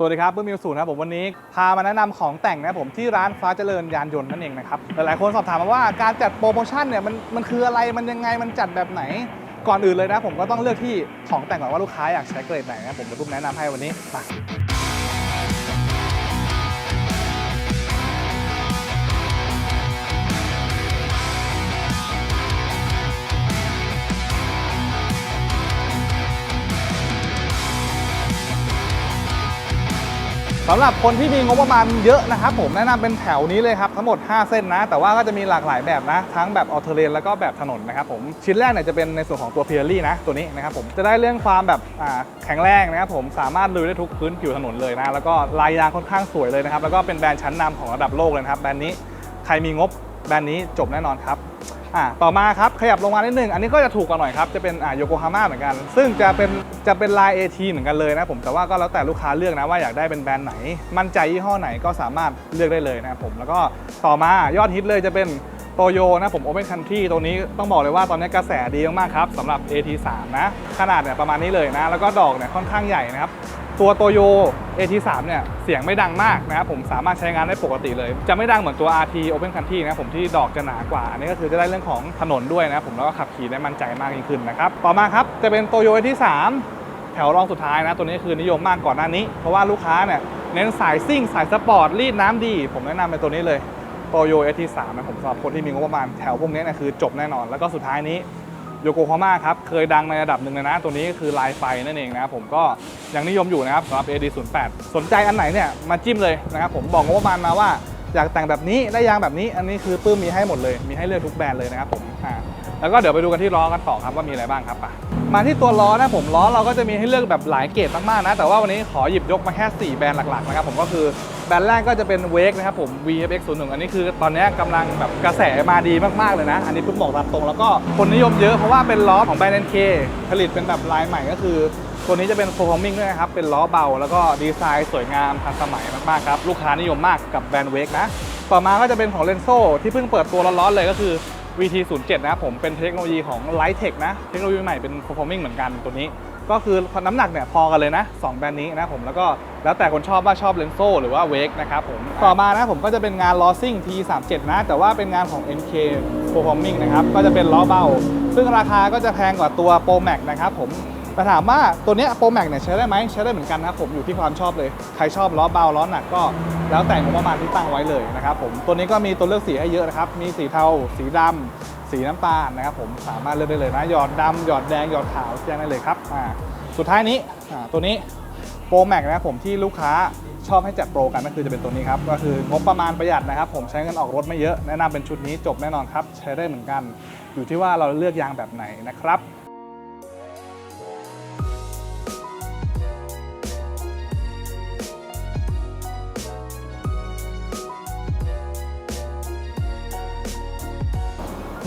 สวัสดีครับเพื่อนมิวสูนะครับผมวันนี้พามาแนะนำของแต่งนะครับผมที่ร้านฟ้าเจริญยานยนต์นั่นเองนะครับหลายๆคนสอบถามมาว่าการจัดโปรโมชั่นเนี่ยมันมันคืออะไรมันยังไงมันจัดแบบไหนก่อนอื่นเลยนะผมก็ต้องเลือกที่ของแต่งก่อนว่าลูกค้าอยากใช้เกรดไหนนะผมจะพูดแนะนำให้วันนี้ไป สำหรับคนที่มีงบประมาณเยอะนะครับ ผมแนะนำเป็นแถวนี้เลยครับทั้งหมด 5 เส้นนะ แต่ว่าก็จะมีหลากหลายแบบนะ ทั้งแบบออเทเรนแล้วก็แบบถนนนะครับผมชิ้นแรกเนี่ยจะเป็นในส่วนของตัวเพียรี่นะตัวนี้นะครับผมจะได้เรื่องความแบบแข็งแรงนะครับผมสามารถลุยได้ทุกพื้นผิวถนนเลยนะแล้วก็ลายยางค่อนข้างสวยเลยนะครับแล้วก็เป็นแบรนด์ชั้นนำของระดับโลกเลยนะครับแบรนด์นี้ใครมีงบแบรนด์นี้จบแน่นอนครับ อ่าต่อมาครับขยับลงมานิดนึง อันนี้ก็จะถูกกว่าหน่อยครับ จะเป็นอ่าโยโกฮาม่าเหมือนกัน ซึ่งจะเป็นจะเป็นลาย AT เหมือนกันเลยนะผมแต่ว่าก็แล้วแต่ลูกค้าเลือกนะว่าอยากได้เป็นแบรนด์ไหน มั่นใจยี่ห้อไหนก็สามารถเลือกได้เลยนะครับผมแล้วก็ต่อมายอดฮิตเลยจะเป็นโตโยนะผม Open Country ตัวนี้ต้องบอกเลยว่าตอนนี้กระแสดีมากๆครับสำหรับ AT3 นะ ขนาดเนี่ยประมาณนี้เลยนะ แล้วก็ดอกเนี่ยค่อนข้างใหญ่นะครับ ตัวโตโย AT3 เนี่ยเสียงไม่ดังมากนะครับผมสามารถใช้งานได้ปกติเลย จะไม่ดังเหมือนตัว RT Open Country นะผมที่ดอกจะหนากว่า อันนี้ก็คือจะได้เรื่องของถนนด้วยนะผมแล้วก็ขับขี่ได้มั่นใจมากยิ่งขึ้นนะครับต่อมาครับจะเป็นโตโย AT3 แถวรองสุดท้ายนะตัวนี้คือนิยมมากก่อนหน้านี้ เพราะว่าลูกค้าเนี่ยเน้นสายซิ่งสายสปอร์ตรีดน้ำดี ผมแนะนำเป็นตัวนี้เลยโตโย AT3 นะผมสำหรับคนที่มีงบประมาณแถวพวกนี้นี่ยคือจบแน่นอน แล้วก็สุดท้ายนี้ โยโกฮาม่าครับ เคยดังในระดับหนึ่งเลยนะ ตัวนี้ก็คือลายไฟนั่นเองนะครับผมก็ยังนิยมอยู่นะครับสำหรับ AD08 สนใจอันไหนเนี่ยมาจิ้มเลยนะครับผมบอกงบประมาณมาว่าอยากแต่งแบบนี้ได้ยางแบบนี้ อันนี้คือปื้มมีให้หมดเลย มีให้เลือกทุกแบรนด์เลยนะครับผมอ่าแล้วก็เดี๋ยวไปดูกันที่ล้อกันต่อครับว่ามีอะไรบ้างครับมาที่ตัวล้อนะผมล้อเราก็จะมีให้เลือกแบบหลายเกรดมากๆนะ แต่ว่าวันนี้ขอหยิบยกมาแค่ 4 แบรนด์หลักๆนะครับผมก็คือ แบรนด์แรกก็จะเป็นเวกนะครับผม VFX 01อันนี้คือตอนนี้กำลังแบบกระแสมาดีมาก ๆ เลยนะ อันนี้เพิ่งบอกตามตรง แล้วก็คนนิยมเยอะเพราะว่าเป็นล้อของแบรนด์ NK ผลิตเป็นแบบลายใหม่ก็คือ ตัวนี้จะเป็น performing ด้วยนะครับ เป็นล้อเบา แล้วก็ดีไซน์สวยงามทันสมัยมากๆครับลูกค้านิยมมากกับแบรนด์เวกนะต่อมาก็จะเป็นของ Lenso ที่เพิ่งเปิดตัวร้อนๆเลยก็คือ VT07 นะครับผมเป็นเทคโนโลยีของ Lighttech นะเทคโนโลยีใหม่เป็น performing เหมือนกันตัวนี้ ก็คือน้ำหนักเนี่ยพอกันเลยนะ2แบรนด์นี้นะผมแล้วก็แล้วแต่คนชอบว่าชอบเลนโซหรือว่าเวกนะครับผมต่อมานะผมก็จะเป็นงานลอซซิ่ง T37 นะแต่ว่าเป็นงานของ NK Performing นะครับก็จะเป็นล้อเบา ซึ่งราคาก็จะแพงกว่าตัว Pro Max นะครับผม แต่ถามว่าตัวเนี้ยโปรแม็กเนี่ยใช้ได้ไหมใช้ได้เหมือนกันนะครับผมอยู่ที่ความชอบเลย ใครชอบล้อเบาล้อหนักก็ แล้วแต่งบประมาณที่ตั้งไว้เลยนะครับผมตัวนี้ก็มีตัวเลือกสีให้เยอะนะครับมีสีเทา สีดำสีน้ำตาลนะครับผมสามารถเลือกได้เลยนะหยอดดำหยอดแดงหยอดขาวแจ้งได้เลยครับอ่าสุดท้ายนี้อ่าตัวนี้โปรแม็กนะครับผมที่ลูกค้าชอบให้จัดโปรกันก็คือจะเป็นตัวนี้ครับก็คืองบประมาณประหยัดนะครับ ผมใช้เงินออกรถไม่เยอะแนะนำเป็นชุดนี้จบแน่นอนครับใช้ได้เหมือนกัน อยู่ที่ว่าเราเลือกยางแบบไหนนะครับ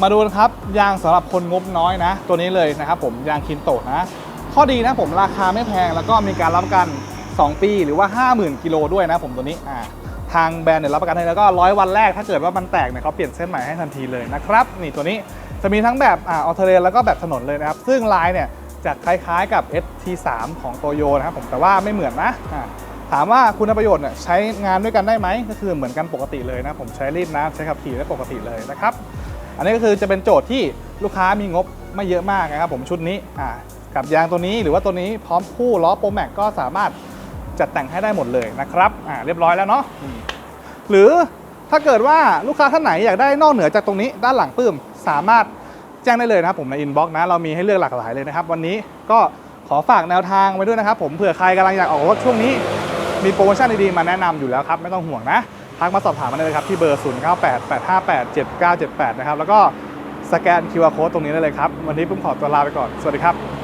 มาดูนะครับยางสำหรับคนงบน้อยนะ ตัวนี้เลยนะครับผมยางคินโตะนะ ข้อดีนะผมราคาไม่แพงแล้วก็มีการรับประกัน 2 ปีหรือว่า 50,000กิโลด้วยนะผมตัวนี้อ่าทางแบรนด์เนี่ยรับประกันให้แล้วก็ร้อยวันแรกถ้าเกิดว่ามันแตกเนี่ยเขาเปลี่ยนเส้นใหม่ให้ทันทีเลยนะครับนี่ตัวนี้จะมีทั้งแบบอ่าออเทเรนแล้วก็แบบถนนเลยนะครับ ซึ่งลายเนี่ยจะคล้ายๆกับ ST3 ของโตโยนะครับผมแต่ว่าไม่เหมือนนะอ่าถามว่าคุณประโยชน์เนี่ยใช้งานด้วยกันได้ไหมก็คือเหมือนกันปกติเลยนะผมใช้รีดน้ำใช้ขับขี่ได้ปกติเลยนะครับ อันนี้ก็คือจะเป็นโจทย์ที่ลูกค้ามีงบไม่เยอะมากนะครับผมชุดนี้อ่ากับยางตัวนี้หรือว่าตัวนี้พร้อมคู่ล้อโปรแม็กก็สามารถจัดแต่งให้ได้หมดเลยนะครับอ่าเรียบร้อยแล้วเนาะหรือถ้าเกิดว่าลูกค้าท่านไหนอยากได้นอกเหนือจากตรงนี้ด้านหลังปื้มสามารถแจ้งได้เลยนะครับผมในอินบ็อกซ์นะเรามีให้เลือกหลากหลายเลยนะครับ วันนี้ก็ขอฝากแนวทางไว้ด้วยนะครับ ผมเผื่อใครกำลังอยากออกรถช่วงนี้ มีโปรโมชั่นดีๆมาแนะนำอยู่แล้วครับ ไม่ต้องห่วงนะ ทักมาสอบถามมาได้เลยครับ ที่เบอร์ 0 9 8 8 5 8 7 9 7 8 นะครับ แล้วก็สแกน QR Code ตรงนี้ได้เลยครับ วันนี้ผมขอตัวลาไปก่อน สวัสดีครับ